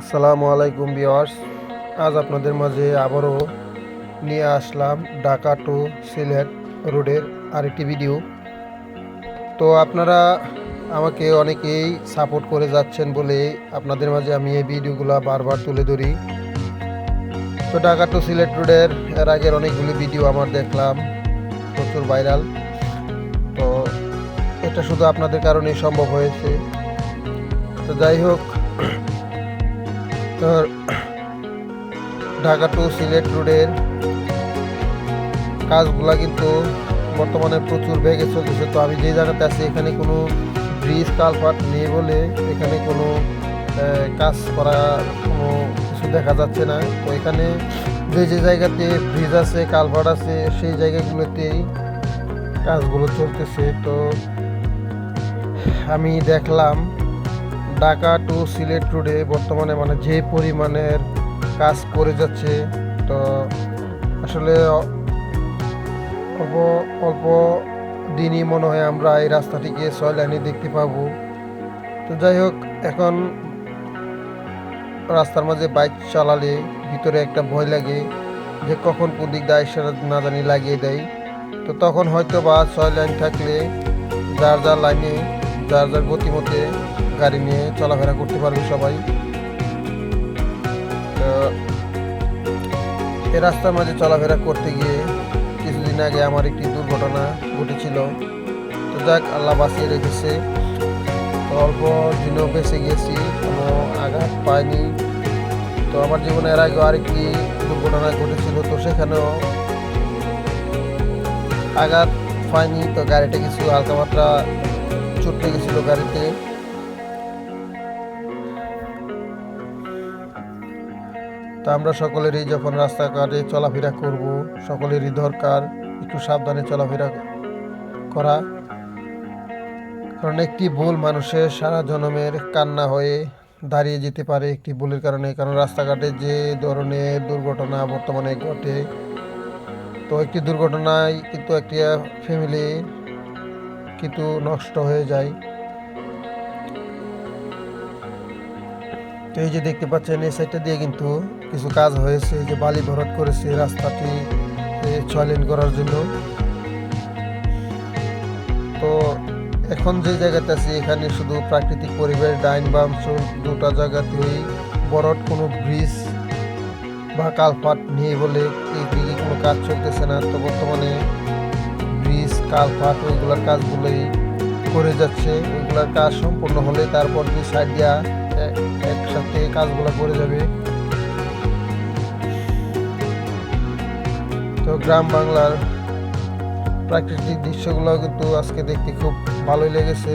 আসসালামু আলাইকুম বিয়ার্স আজ আপনাদের মাঝে আবারও নিয়ে আসলাম ঢাকা টু সিলেট রোডের আরেকটি ভিডিও। তো আপনারা আমাকে অনেকেই সাপোর্ট করে যাচ্ছেন বলে আপনাদের মাঝে আমি এই ভিডিওগুলো বারবার তুলে ধরি। তো ঢাকা টু সিলেট রোডের, এর আগের অনেকগুলি ভিডিও আমার দেখলাম, প্রচুর ভাইরাল। তো এটা শুধু আপনাদের কারণেই সম্ভব হয়েছে। তো যাই হোক ঢাকা টু সিলেট রোডের কাজগুলা কিন্তু বর্তমানে প্রচুর বেগে চলতেছে। তো আমি যে জায়গাতে আছি, এখানে কোনো ব্রিজ কালভার্ট নেই বলে এখানে কোনো কাজ করা কোনো কিছু দেখা যাচ্ছে না। তো এখানে যে যে জায়গাতে ব্রিজ আছে কালভার্ট আছে, সেই জায়গাগুলোতেই কাজগুলো চলতেছে। তো আমি দেখলাম ঢাকা টু সিলেট রোডে বর্তমানে মানে যে পরিমাণের কাজ করে যাচ্ছে, তো আসলে অল্প অল্প দিনই মনে হয় আমরা এই রাস্তাটিকে ছয় লাইনে দেখতে পাবো। তো যাই হোক, এখন রাস্তার মাঝে বাইক চালালে ভিতরে একটা ভয় লাগে যে কখন কোন দিক দিয়ে না জানি লাগিয়ে দেয়। তো তখন হয়তো বা ছয় লাইন থাকলে যার যার লাইনে, যার যার গতিমতে গাড়ি নিয়ে চলাফেরা করতে পারবে সবাই। তো এই রাস্তার মাঝে চলাফেরা করতে গিয়ে কিছুদিন আগে আমার একটি দুর্ঘটনা ঘটেছিল। তো যাক, আল্লাহ বাঁচিয়ে রেখেছে। অল্প দিনও বেঁচে গেছি, কোনো আঘাত পাইনি। তো আমার জীবনে এর আগে আরেকটি দুর্ঘটনা ঘটেছিল, তো সেখানেও আঘাত পাইনি। তো গাড়িটা কিছু হালকা মাত্রা চোট লেগেছিল গাড়িতে। তা আমরা সকলেরই যখন রাস্তাঘাটে চলাফেরা করব, সকলেরই দরকার একটু সাবধানে চলাফেরা করা। কারণ একটি ভুল মানুষের সারা জনমের কান্না হয়ে দাঁড়িয়ে যেতে পারে একটি ভুলের কারণে। কারণ রাস্তাঘাটে যে ধরনের দুর্ঘটনা বর্তমানে ঘটে, তো একটি দুর্ঘটনায় কিন্তু একটি ফ্যামিলি কিন্তু নষ্ট হয়ে যায়। তো এই যে দেখতে পাচ্ছেন এই সাইডটা দিয়ে কিন্তু কিছু কাজ হয়েছে যে বালি ভরাট করেছে রাস্তাটি এ, ছয় লেন করার জন্য। তো এখন যে জায়গাতে আছি এখানে শুধু প্রাকৃতিক পরিবেশ ডাইন বাম চুল দুটা জায়গাতেই বড় কোনো ব্রিজ বা কালপাট নেই বলে এইদিকে কোনো কাজ চলতেছে না। তো বর্তমানে ব্রিজ কালপাট ওইগুলোর কাজগুলোই করে যাচ্ছে। ওইগুলোর কাজ সম্পূর্ণ হলে তারপর দুই সাইড দিয়া একসাথে কাজগুলো করে যাবে। তো গ্রাম বাংলার প্রাকৃতিক দৃশ্যগুলো কিন্তু আজকে দেখতে খুব ভালোই লেগেছে।